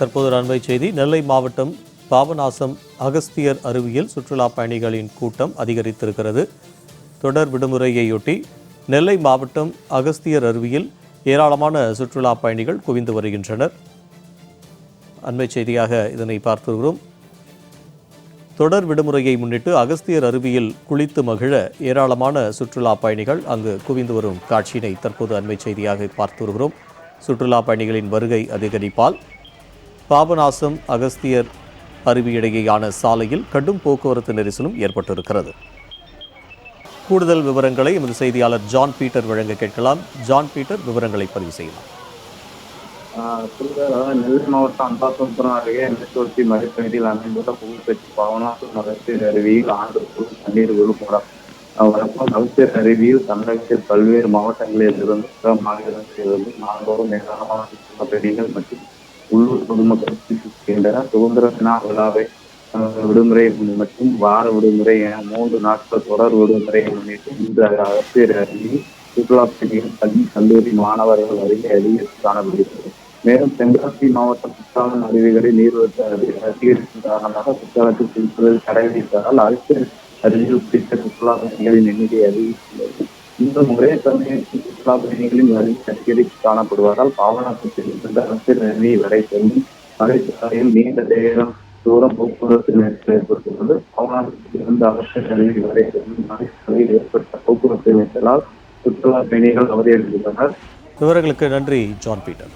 தற்போது அண்மை செய்தி நெல்லை மாவட்டம் பாபநாசம் அகஸ்தியர் அருவியில் சுற்றுலா பயணிகளின் கூட்டம் அதிகரித்திருக்கிறது. தொடர் விடுமுறையையொட்டி நெல்லை மாவட்டம் அகஸ்தியர் அருவியில் ஏராளமான சுற்றுலா பயணிகள் குவிந்து வருகின்றனர். அண்மை செய்தியாக இதனை பார்த்துகிறோம் தொடர் விடுமுறையை முன்னிட்டு அகஸ்தியர் அருவியில் குளித்து மகிழ ஏராளமான சுற்றுலா பயணிகள் அங்கு குவிந்து வரும் காட்சியினை தற்போது அண்மை செய்தியாக பார்த்து வருகிறோம் சுற்றுலா பயணிகளின் வருகை அதிகரிப்பால் பாபநாசம் அகஸ்தியர் அருவி இடையேயான சாலையில் கடும் போக்குவரத்து நெரிசலும் ஏற்பட்டிருக்கிறது. கூடுதல் விவரங்களை எமது செய்தியாளர் ஜான் பீட்டர் வழங்க கேட்கலாம். ஜான் பீட்டர் விவரங்களை பதிவு செய்யலாம். நெல்லை மாவட்டம் அம்பாசமுத்திரம் அருகே எண்ணெய்த்தொட்டி மலைப்பகுதியில் அமைந்துள்ள புகழ்பெற்று பவனாசம் அகஸ்தியர் அருவியில் ஆண்டுக்குள் தண்ணீர் விழுப்புரம். வழக்கம் அகஸ்தியர் அருவியில் தமிழகத்தில் பல்வேறு மாவட்டங்களில் இருந்து பிற மாநிலங்களிலிருந்து நாள்தோறும் ஏராளமான சுற்றுலா பயணிகள் மற்றும் உள்ளூர் பொதுமக்கள் சுற்றுகின்றனர் சுதந்திர தின விழாவை விடுமுறை மற்றும் வார விடுமுறை என மூன்று நாட்கள் தொடர் விடுமுறையை முன்னிட்டு இன்று அரசியல் அருவியில் சுற்றுலா பயணிகள் பள்ளி கல்லூரி மாணவர்கள் வருகை அதிகரித்து காணப்படுகிறது. மேலும் தென்காசி மாவட்டம் குற்றாலம் அருவிகளில் நீர்வரத்து அதிகரிக்கும் காரணமாக குற்றாலத்தில் குளிப்பதில் தடை விதித்ததால் அடுத்த அருகில் குறித்த சுற்றுலா பயணிகளின் எண்ணிக்கை அதிகரித்துள்ளது. இந்த முறை தமிழகத்தில் சுற்றுலா பயணிகளின் வருகை அதிகரித்து காணப்படுவதால் பாபநாசத்தில் இருந்து அரசு அருவி வரை செல்லும் மலைச்சாலையில் நீண்ட நேரம் தூரம் போக்குவரத்து நெரிசல் ஏற்பட்டுள்ளது பாவனாசத்தில் இருந்து அரசியல் வரை செல்லும் மலைச்சாலையில் ஏற்பட்ட போக்குவரத்து நெரிசலால் சுற்றுலா பயணிகள் அவதியடைந்துள்ளனர். விவரங்களுக்கு நன்றி ஜான் பீட்டர்.